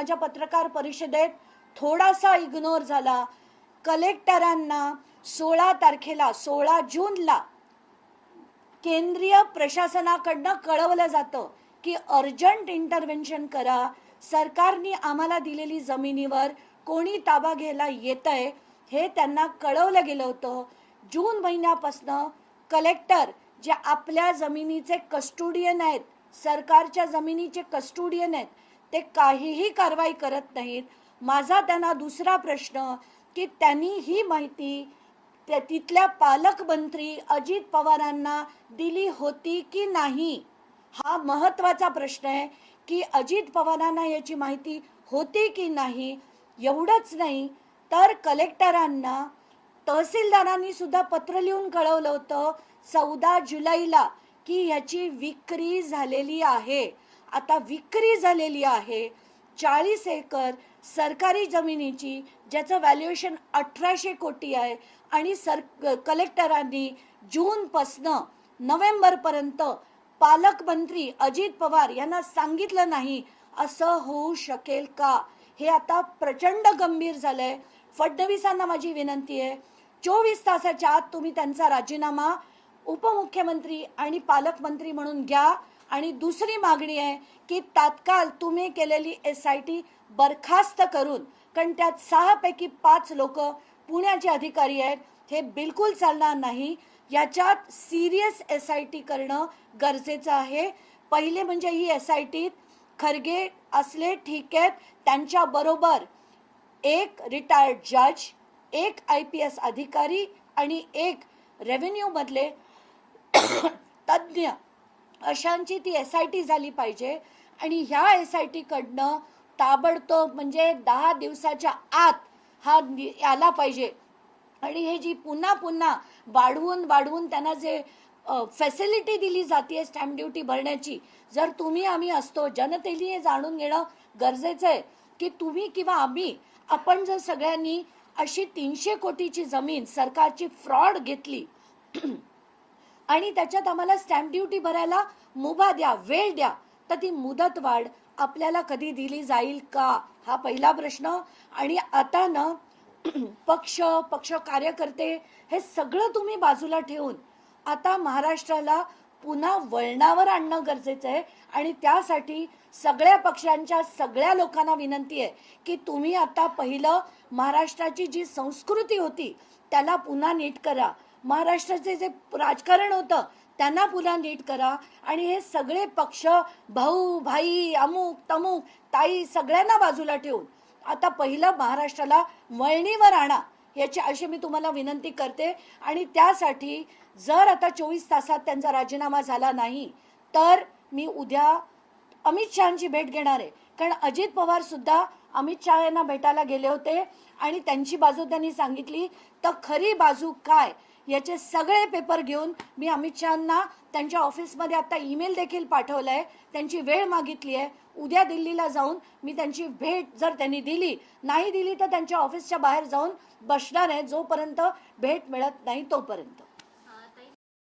माझ्या पत्रकार परिषदेत थोडासा इग्नोर झाला. कलेक्टरांना सोळा तारखेला सोळा जूनला केंद्रीय प्रशासनाकडनं कळवलं जातं की अर्जंट इंटरव्हेन्शन करा. सरकारने आम्हाला दिलेली जमिनीवर कोणी ताबा घ्यायला येत आहे हे त्यांना कळवलं गेलं होतं. जून महिन्यापासनं कलेक्टर जे आपल्या जमिनीचे कस्टुडियन आहेत सरकारच्या जमिनीचे कस्टुडियन आहेत ते काहीही कारवाई करत नाहीत. माझा त्यांना दुसरा प्रश्न की त्यांनी ही माहिती त्या तिथल्या पालकमंत्री अजित पवारांना दिली होती की नाही? हा महत्त्वाचा प्रश्न आहे की अजित पवारांना याची माहिती होती की नाही? एवढंच नाही तर कलेक्टरांना तहसीलदारांनी सुद्धा पत्र लिहून कळवलं होतं चौदा जुलैला की ह्याची विक्री झालेली आहे. आता विक्री झालेली आहे. चाळीस एकर सरकारी जमिनीची ज्याचं व्हॅल्युएशन अठराशे कोटी आहे आणि सर कलेक्टरांनी जूनपासनं नोव्हेंबरपर्यंत पालकमंत्री अजित पवार यांना सांगितलं नाही असं होऊ शकेल का? हे आता प्रचंड गंभीर झालंय. फडणवीसांना माझी विनंती आहे चोवीस तासाच्या आत तुम्ही त्यांचा राजीनामा उपमुख्यमंत्री आणि पालकमंत्री म्हणून घ्या. आणि दुसरी मागणी आहे की तात्काळ तुम्ही केलेली एस आय टी बरखास्त करून कारण त्यात सहापैकी पाच लोक पुण्याचे अधिकारी आहेत हे बिलकुल चालणार नाही. याच्यात सिरियस एस आय टी करणं गरजेचं आहे. पहिले म्हणजे ही एस आय टी खरगे असले ठीक आहेत त्यांच्याबरोबर एक रिटायर्ड जज एक आय पी एस अधिकारी आणि एक रेव्हेन्यूमधले तज्ज्ञ अशांची ती एस आय टी झाली पाहिजे. आणि ह्या एस आय टी कडनं ताबडतोब म्हणजे दहा दिवसाच्या आत हा आला पाहिजे. आणि हे जी पुन्हा पुन्हा वाढवून वाढवून त्यांना जे फॅसिलिटी दिली जाते स्टॅम्प ड्युटी भरण्याची जर तुम्ही आम्ही असतो जनतेने हे जाणून घेणं गरजेचं आहे की तुम्ही किंवा आम्ही आपण जर सगळ्यांनी अशी तीनशे कोटीची जमीन सरकारची फ्रॉड घेतली आणि त्याच्यात आम्हाला स्टॅम्प ड्युटी भरायला मुभा द्या वेळ द्या तर ती मुदत वाढ आपल्याला कधी दिली जाईल का? हा पहिला प्रश्न. आणि आता ना पक्ष पक्ष कार्यकर्ते हे सगळं तुम्ही बाजूला ठेवून आता महाराष्ट्राला पुन्हा वळणावर आणणं गरजेचं आहे. आणि त्यासाठी सगळ्या पक्षांच्या सगळ्या लोकांना विनंती आहे की तुम्ही आता पहिलं महाराष्ट्राची जी संस्कृती होती त्याला पुन्हा नीट करा. महाराष्ट्राचे जे राजकारण होतं त्यांना पुन्हा नीट करा. आणि हे सगळे पक्ष भाऊ भाई अमुक तमुक ताई सगळ्यांना बाजूला ठेवून आता पहिलं महाराष्ट्राला वळणीवर आणा याची अशी मी तुम्हाला विनंती करते. आणि त्यासाठी जर आता चोवीस तासात त्यांचा राजीनामा झाला नाही तर मी उद्या अमित शहाची भेट घेणार आहे. कारण अजित पवार सुद्धा अमित शहा यांना भेटायला गेले होते आणि त्यांची बाजू त्यांनी सांगितली तर खरी बाजू काय? याचे सगळे पेपर घेऊन मी अमित शहांना त्यांच्या ऑफिसमध्ये आता ईमेल देखील पाठवलाय. त्यांची वेळ मागितली आहे. उद्या दिल्लीला जाऊन मी त्यांची भेट जर त्यांनी दिली नाही दिली तर त्यांच्या ऑफिसच्या बाहेर जाऊन बसणार आहे जोपर्यंत भेट मिळत नाही तोपर्यंत.